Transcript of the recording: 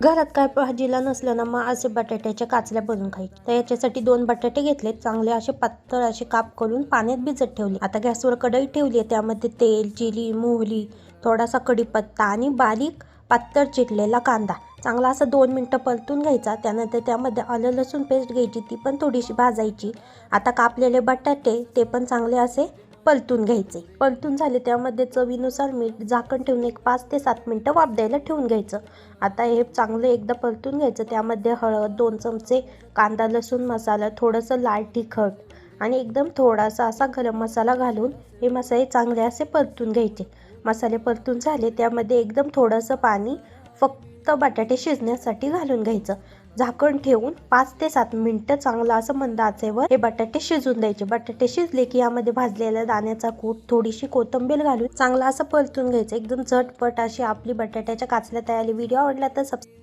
घरात काय भाजीला नसल्यानं मग असे बटाट्याच्या काचल्या बनवून खायचे. तर याच्यासाठी दोन बटाटे घेतले चांगले असे पातळ असे काप करून पाण्यात भिजत ठेवले. आता गॅसवर कढई ठेवली आहे त्यामध्ये तेल जिरी मोहरी थोडासा कढीपत्ता आणि बारीक पातळ चिरलेला कांदा. चांगला असं दोन मिनटं परतून घ्यायचा त्यानंतर त्यामध्ये आलं लसूण पेस्ट घ्यायची ती पण थोडीशी भाजायची. आता कापलेले बटाटे ते पण चांगले असे परतून घ्यायचे. परतून झाले त्यामध्ये चवीनुसार मीठ झाकण ठेवून एक पाच ते सात मिनटं वाफ द्यायला ठेवून घ्यायचं. आता हे चांगलं एकदा परतून घ्यायचं. त्यामध्ये हळद दोन चमचे कांदा लसूण मसाला थोडंसं लाल तिखट आणि एकदम थोडासा असा गरम मसाला घालून हे मसाले चांगले असे परतून घ्यायचे. मसाले परतून झाले. त्यामध्ये एकदम थोडंसं पाणी फक्त फक्त बटाटे शिजण्यासाठी घालून घ्यायचं. झाकण ठेवून पाच ते सात मिनटं चांगलं असं मंद आचेवर हे बटाटे शिजून द्यायचे. बटाटे शिजले की यामध्ये भाजलेल्या दाण्याचा कूट थोडीशी कोथिंबीर घालून चांगलं असं परतून घ्यायचं. एकदम झटपट अशी आपली बटाट्याच्या काचल्या तयारी. व्हिडिओ आवडला तर सबस्क्राईब